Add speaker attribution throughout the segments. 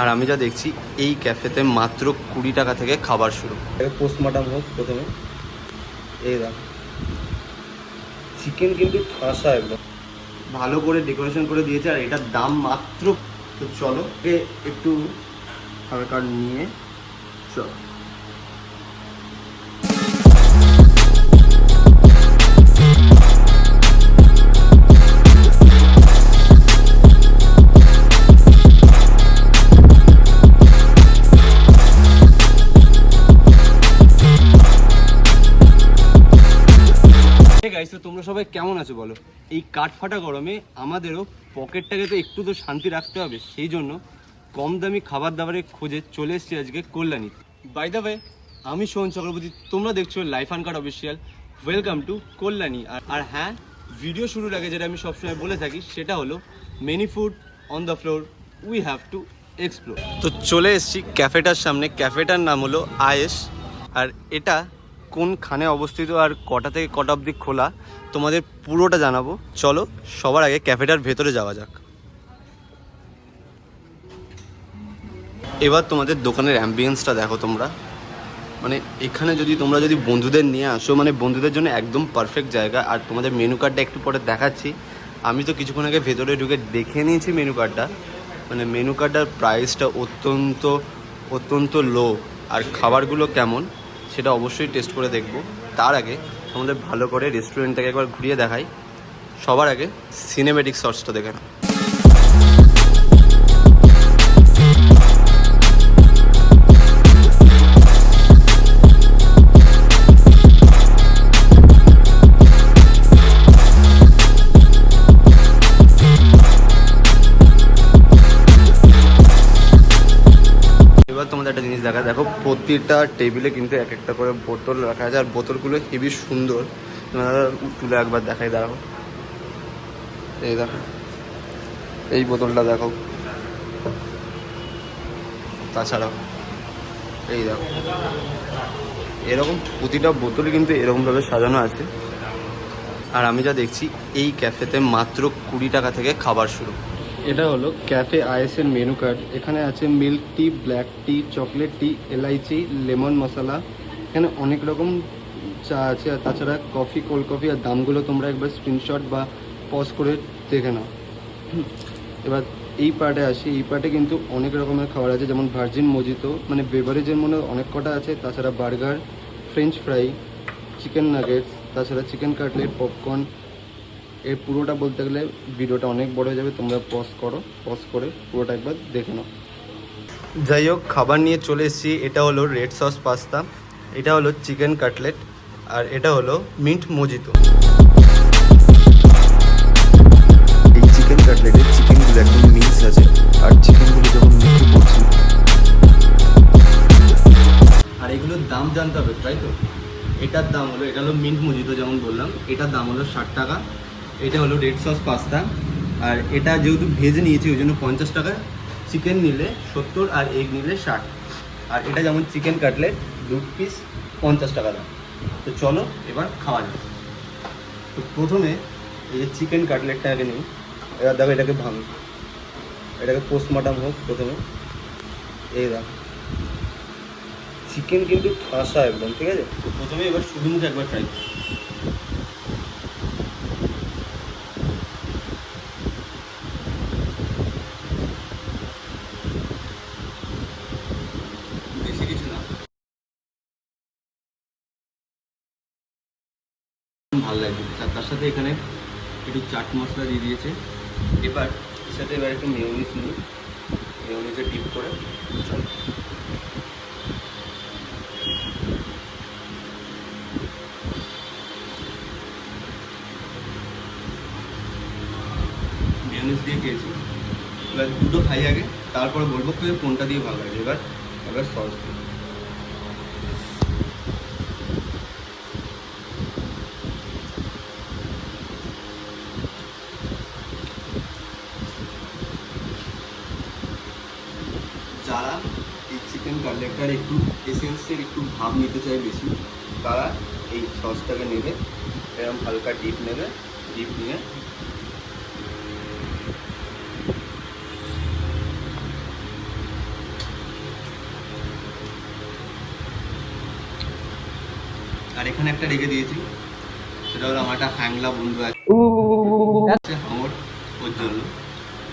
Speaker 1: আর আমি যা দেখছি, এই ক্যাফেতে মাত্র কুড়ি টাকা থেকে খাবার শুরু। পোস্টমর্টম হোক প্রথমে। এই দাম চিকেন কিন্তু ঠাসা একদম। ভালো করে ডেকোরেশন করে দিয়েছে, আর এটার দাম মাত্র তো চলো একটু খাবার কার্ড নিয়ে চলো। তোমরা সবাই কেমন আছো বলো? এই কাঠ ফাটা গরমে আমাদেরও পকেটটাকে তো একটু তো শান্তি রাখতে হবে, সেই জন্য কম দামি খাবার দাবারের খোঁজে চলে এসেছি আজকে কল্যাণী। বাই দ্য ওয়ে আমি সোহন চক্রবর্তী, তোমরা দেখছ life and card official welcome to Kalyani. আর আর হ্যাঁ ভিডিও শুরুর আগে যেটা আমি সবসময় বলে থাকি, সেটা হলো many food on the floor we have to explore তো চলে এসেছি ক্যাফেটার সামনে ক্যাফেটার নাম হলো আয়েস আর এটা কোনখানে অবস্থিত আর কটা থেকে কটা অবধি খোলা, তোমাদের পুরোটা জানাব। চলো, সবার আগে ক্যাফেটার ভেতরে যাওয়া যাক। এবার তোমাদের দোকানের অ্যাম্বিয়েন্সটা দেখো তোমরা। মানে এখানে যদি তোমরা যদি বন্ধুদের নিয়ে আসো মানে বন্ধুদের জন্য একদম পারফেক্ট জায়গা। আর তোমাদের মেনু কার্ডটা একটু পরে দেখাচ্ছি। আমি তো কিছুক্ষণ আগে ভেতরে ঢুকে দেখে নিয়েছি মেনু কার্ডটা মানে মেনু কার্ডটার প্রাইসটা অত্যন্ত অত্যন্ত লো আর খাবারগুলো কেমন? সেটা অবশ্যই টেস্ট করে দেখব। তার আগে আমাদের ভালো করে রেস্টুরেন্টটাকে একবার ঘুরিয়ে দেখাই। সবার আগে সিনেমেটিক শর্টসটা দেখে এবার তোমাদের একটা জিনিস দেখা, দেখো প্রতিটা টেবিলে কিন্তু এক একটা করে বোতল রাখা আছে, আর বোতলগুলো হেবি সুন্দর। তুলে একবার দেখাই, দাঁড়াও। এই দেখো, এই বোতলটা দেখো। তাছাড়াও, এই দেখো। এরকম প্রতিটা বোতলই কিন্তু এরকমভাবে সাজানো আছে। আর আমি যা দেখছি, এই ক্যাফেতে মাত্র কুড়ি টাকা থেকে খাবার শুরু। এটা হলো ক্যাফে আইএসের মেনু কার্ড। এখানে আছে milk tea, black tea, chocolate tea, এলাইচি, lemon masala. এখানে অনেক রকম চা আছে, আর তাছাড়া কফি, কোল্ড কফি, আর দামগুলো তোমরা একবার স্ক্রিনশট বা পজ করে দেখে নাও। এবার এই পার্টে আসি। এই পার্টে কিন্তু অনেক রকমের খাবার আছে, যেমন ভার্জিন মজিতো মানে বেভারেজের মনে অনেক কটা আছে, তাছাড়া burger, French fry, chicken nuggets, তাছাড়া চিকেন কাটলেট, পপকর্ন এর পুরোটা বলতে গেলে ভিডিওটা অনেক বড় হয়ে যাবে তোমরা পজ করো পজ করে পুরোটা একবার দেখে নাও। যাই হোক খাবার নিয়ে চলে এসেছি এটা হলো রেড সস পাস্তা এটা হলো চিকেন কাটলেট আর এটা হলো মিন্ট মজিতো এই চিকেন কাটলেটের চিকেনগুলো একদম মিক্স আছে আর চিকেনগুলো যখন পড়ছে আর এগুলোর দাম জানতে হবে তাই তো? এটার দাম হলো এটা হলো মিন্ট মজিতো যেমন বললাম এটার দাম হলো ষাট টাকা এটা হলো রেড সস পাস্তা আর এটা যেহেতু ভেজে নিয়েছি, ওই জন্য পঞ্চাশ টাকা। চিকেন নিলে সত্তর আর এগ নিলে ষাট। আর এটা যেমন চিকেন কাটলেট দু পিস পঞ্চাশ টাকা দাম। তো চলো এবার খাওয়া যাক। তো প্রথমে এই যে চিকেন কাটলেটটা আগে নিই। এবার দেখো এটাকে ভাঙি। এটাকে পোস্টমর্টম হোক প্রথমে। এই দাম চিকেন কিন্তু ঠাসা একদম, ঠিক আছে? তো প্রথমে এবার শুধু একবার ট্রাই বেশি কিছু না ভালো লাগবে আর তার সাথে এখানে একটু চাট মশলা দিয়ে দিয়েছে। এবার এর সাথে এবার একটু মেয়নিস নিই। মেয়নিসে ডিপ করে মেয়নিস দিয়ে খেয়েছি এবার দুটো খাই আগে, তারপরে বলব কোনটা দিয়ে ভালো লাগে। এবার এবার সস ফ্লেভারটার একটু এসেন্সের একটু ভাব নিতে চায় বেশি তারা এই সসটাকে নেবে এরকম হালকা ডিপ নেবে ডিপ নিয়ে আর এখানে একটা রেখে দিয়েছি সেটা হলো আমার একটা হ্যাংলা বন্ধু আছে। হাঙর ওর জন্য।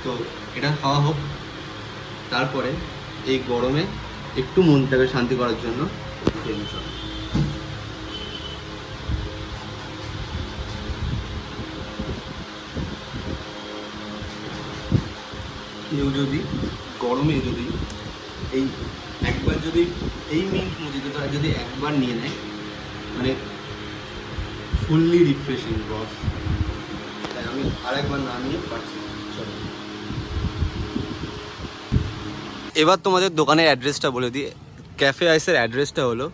Speaker 1: তো এটা খাওয়া হোক তারপরে এই গরমে একটু মনটাকে শান্তি করার জন্য কেউ যদি গরমে যদি এই একবার যদি এই মিল্ক মুদিটা যদি একবার নিয়ে নেয় মানে ফুললি রিফ্রেশিং বস তাই আমি আরেকবার না নিয়ে পারছি চলো। এবার তোমাদের দোকানের অ্যাড্রেসটা বলে দিই। ক্যাফে আইসের অ্যাড্রেসটা হলো,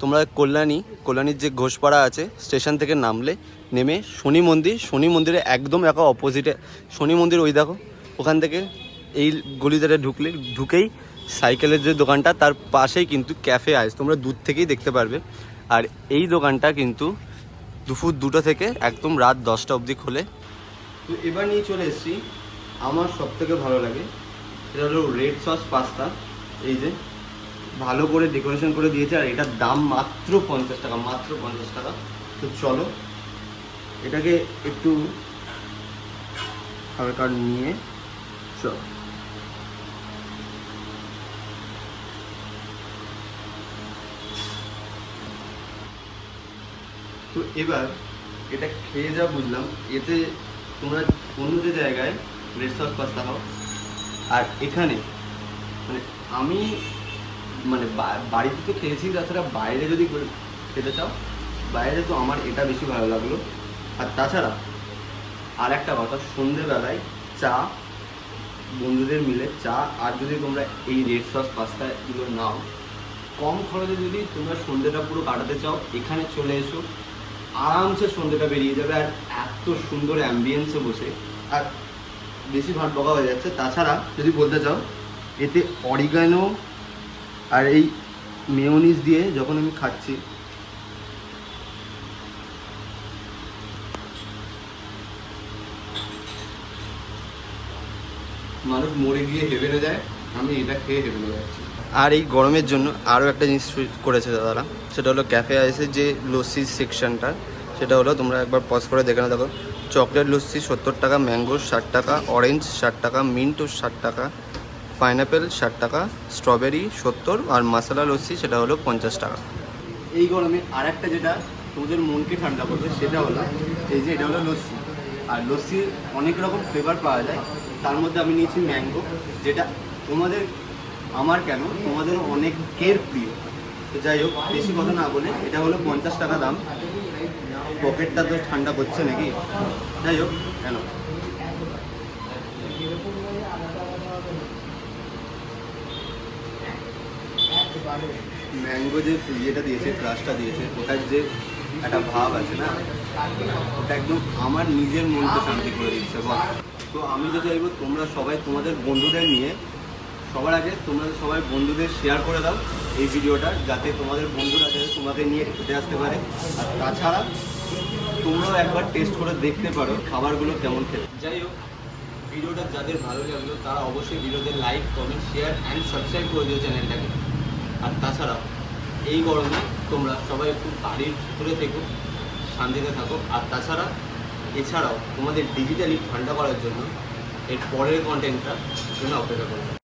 Speaker 1: তোমরা কল্যাণী, কল্যাণীর যে ঘোষপাড়া আছে, স্টেশন থেকে নামলে নেমে শনি মন্দির, শনি মন্দিরে একদম একা অপোজিটে শনি মন্দির ওই দেখো, ওখান থেকে এই গলিটাতে ঢুকলে, ঢুকেই সাইকেলের যে দোকানটা, তার পাশেই কিন্তু ক্যাফে আইস তোমরা দূর থেকেই দেখতে পারবে। আর এই দোকানটা কিন্তু দুপুর দুটো থেকে একদম রাত দশটা অবধি খোলে। তো এবার নিয়ে চলে এসেছি, আমার সব থেকে ভালো লাগে সেটা হলো রেড সস পাস্তা এই যে ভালো করে ডেকোরেশন করে দিয়েছে, আর এটার দাম মাত্র পঞ্চাশ টাকা, মাত্র পঞ্চাশ টাকা। তো চলো, এটাকে একটু হালকা নিয়ে চলো। তো এবার এটা খেয়ে যা বুঝলাম, এতে তোমরা অন্য যে জায়গায় রেড সস পাস্তা খাও আর এখানে মানে আমি মানে বাড়িতে তো খেয়েছি, তাছাড়া বাইরে যদি খেতে চাও, বাইরে তো আমার এটা বেশি ভালো লাগল। আর তাছাড়া আর একটা কথা, সন্ধেবেলায় চা, বন্ধুদের মিলে চা, আর যদি তোমরা এই রেড সস পাস্তাগুলো নাও, কম খরচে যদি তোমরা সন্ধেটা পুরো কাটাতে চাও, এখানে চলে এসো, আরামসে সন্ধেটা বেরিয়ে যাবে, আর এত সুন্দর অ্যাম্বিয়েন্সে বসে, আর বেশি ভাট বকা হয়ে যাচ্ছে। তাছাড়া যদি বলতে চাও, এতে অরিগানো আর এই মেয়োনিজ দিয়ে যখন আমি খাচ্ছি, মানুষ মরে গিয়ে হেভেনে যায়, আমি এটা খেয়ে হেভেনে যাচ্ছি। আর এই গরমের জন্য আরও একটা জিনিস করেছে দাদারা, সেটা হলো ক্যাফে আইসের যে লস্যি সেকশনটা সেটা হলো তোমরা একবার পজ করে দেখে না দেখো চকলেট লস্যি সত্তর টাকা, ম্যাঙ্গো ষাট টাকা, অরেঞ্জ ষাট টাকা, মিন্ট ষাট টাকা, পাইনাপেল ষাট টাকা, স্ট্রবেরি সত্তর আর মশলা লস্যি সেটা হলো পঞ্চাশ টাকা। এই গরমে আর একটা যেটা তোমাদের মনকে ঠান্ডা করবে সেটা হলো এই যে এটা হলো লস্যি। আর লস্যির অনেক রকম ফ্লেভার পাওয়া যায়। তার মধ্যে আমি নিয়েছি ম্যাঙ্গো, যেটা তোমাদের, আমার কেন, তোমাদের অনেকের প্রিয়। তো যাই হোক, বেশি কথা না বলে এটা হলো পঞ্চাশ টাকা দাম। পকেটটা তো ঠান্ডা করছে নাকি? যাই হোক, কেন? ম্যাঙ্গো যে ইয়েটা দিয়েছে, ক্রাশটা দিয়েছে, ওটার যে একটা ভাব আছে না, ওটা একদম আমার নিজের মনকে শান্তি করে দিচ্ছে বল তো আমি তো চাইব তোমরা সবাই তোমাদের বন্ধুদের নিয়ে, সবার আগে তোমরা সবাই বন্ধুদের শেয়ার করে দাও এই ভিডিওটা, যাতে তোমাদের বন্ধুরা যাতে তোমাকে নিয়ে খেতে আসতে পারে। আর তাছাড়া তোমরাও একবার টেস্ট করে দেখতে পারো খাবারগুলো কেমন খেতে। যাই হোক, ভিডিওটা যাদের ভালো লাগল, তারা অবশ্যই ভিডিওতে like comment share and subscribe করে দিও চ্যানেলটাকে। আর তাছাড়াও, এই গরমে তোমরা সবাই একটু বাড়ির ভিতরে থেকো, শান্তিতে থাকো। আর তাছাড়া, এছাড়াও তোমাদের ডিজিটালি ঠান্ডা করার জন্য এর পরের কন্টেন্টটা জন্য অপেক্ষা করো